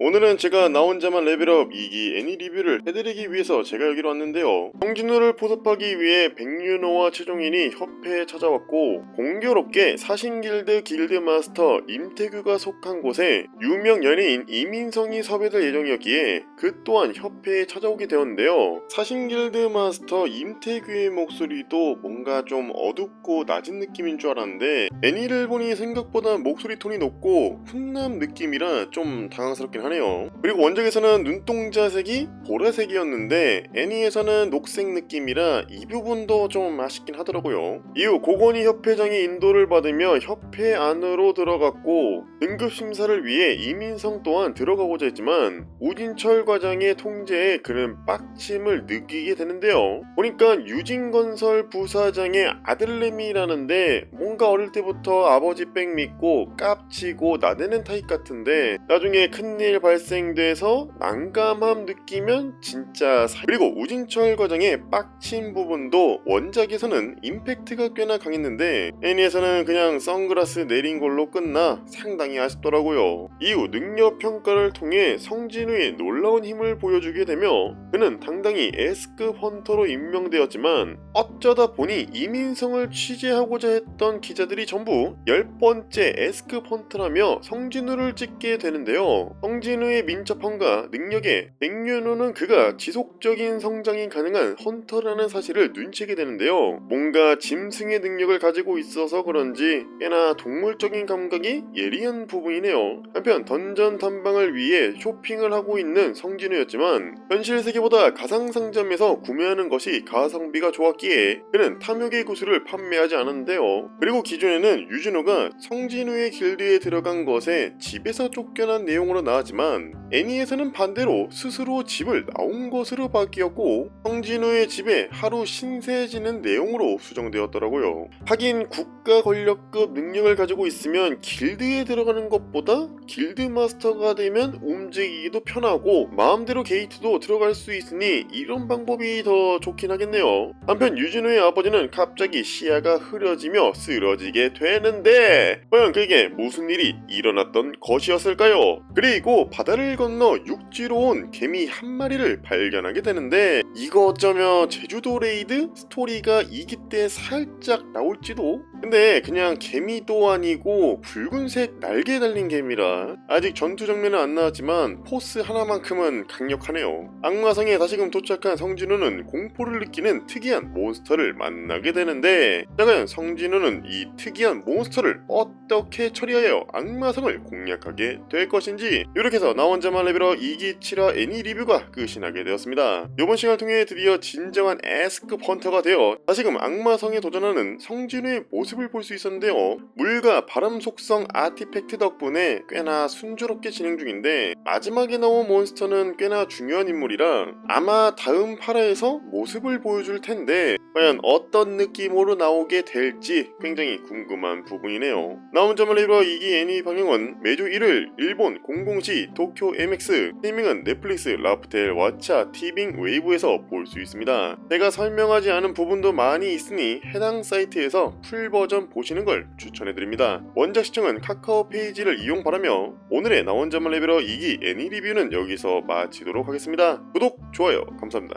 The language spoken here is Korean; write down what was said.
오늘은 제가 나 혼자만 레벨업 2기 애니 리뷰를 해드리기 위해서 제가 여기로 왔는데요. 성진우를 포섭하기 위해 백윤호와 최종인이 협회에 찾아왔고 공교롭게 사신길드 길드 마스터 임태규가 속한 곳에 유명 연예인 이민성이 섭외될 예정이었기에 그 또한 협회에 찾아오게 되었는데요. 사신길드 마스터 임태규의 목소리도 뭔가 좀 어둡고 낮은 느낌인 줄 알았는데 애니를 보니 생각보다 목소리 톤이 높고 훈남 느낌이라 좀 당황스럽긴 하네요. 그리고 원작에서는 눈동자색이 보라색이었는데 애니에서는 녹색 느낌이라 이 부분도 좀 아쉽긴 하더라고요. 이후 고건희 협회장의 인도를 받으며 협회 안으로 들어갔고 등급 심사를 위해 이민성 또한 들어가고자 했지만 우진철 과장의 통제에 그는 빡침을 느끼게 되는데요. 보니까 유진건설 부사장의 아들내미라는데 뭔가 어릴 때부터 아버지 백 믿고 깝치고 나대는 타입 같은데 나중에 큰일 발생돼서 난감함 느끼면 진짜 사... 그리고 우진철 과장의 빡친 부분도 원작에서는 임팩트가 꽤나 강했는데 애니에서는 그냥 선글라스 내린 걸로 끝나 상당히 아쉽더라고요. 이후 능력 평가를 통해 성진우의 놀라운 힘을 보여주게 되며 그는 당당히 S급 헌터로 임명되었지만 어쩌다 보니 이민성을 취재하고자 했던 기자들이 전부 열 번째 S급 헌터라며 성진우를 찍게 되는데요. 성진 우의 민첩함과 능력에 백윤호는 그가 지속적인 성장이 가능한 헌터라는 사실을 눈치게 되는데요. 뭔가 짐승의 능력을 가지고 있어서 그런지 꽤나 동물적인 감각이 예리한 부분이네요. 한편 던전 탐방을 위해 쇼핑을 하고 있는 성진우였지만 현실 세계보다 가상 상점에서 구매하는 것이 가성비가 좋았기에 그는 탐욕의 구슬을 판매하지 않았는데요. 그리고 기존에는 유진호가 성진우의 길드에 들어간 것에 집에서 쫓겨난 내용으로 나왔지만 애니에서는 반대로 스스로 집을 나온 것으로 바뀌었고 성진우의 집에 하루 신세지는 내용으로 수정되었더라고요. 하긴 국가 권력급 능력을 가지고 있으면 길드에 들어가는 것보다 길드 마스터가 되면 움직이기도 편하고 마음대로 게이트도 들어갈 수 있으니 이런 방법이 더 좋긴 하겠네요. 한편 유진우의 아버지는 갑자기 시야가 흐려지며 쓰러지게 되는데 과연 그에게 무슨 일이 일어났던 것이었을까요? 그리고 바다를 건너 육지로 온 개미 한 마리를 발견하게 되는데 이거 어쩌면 제주도 레이드 스토리가 2기 때 살짝 나올지도? 근데 그냥 개미도 아니고 붉은색 날개 달린 개미라 아직 전투 장면은 안 나왔지만 포스 하나만큼은 강력하네요. 악마성에 다시금 도착한 성진우는 공포를 느끼는 특이한 몬스터를 만나게 되는데 자 과연 성진우는 이 특이한 몬스터를 어떻게 처리하여 악마성을 공략하게 될 것인지 이렇게 해서 나 혼자만 레벨업 2기 7화 애니 리뷰가 끝이 나게 되었습니다. 이번 시간을 통해 드디어 진정한 S급 헌터가 되어 다시금 악마성에 도전하는 성진우의 모습을 볼 수 있었는데요. 물과 바람 속성 아티팩트 덕분에 꽤나 순조롭게 진행 중인데 마지막에 나온 몬스터는 꽤나 중요한 인물이라 아마 다음 파라에서 모습을 보여줄 텐데 과연 어떤 느낌으로 나오게 될지 굉장히 궁금한 부분이네요. 나온 점을 이루어 2기 애니 방영은 매주 1일 일본 00시 도쿄 MX 스트리밍은 넷플릭스 라프텔 왓챠 티빙 웨이브에서 볼 수 있습니다. 제가 설명하지 않은 부분도 많이 있으니 해당 사이트에서 풀 버전 보시는 걸 추천해드립니다. 원작 시청은 카카오 페이지를 이용 바라며 오늘의 나 혼자만 레벨업 2기 애니 리뷰는 여기서 마치도록 하겠습니다. 구독, 좋아요 감사합니다.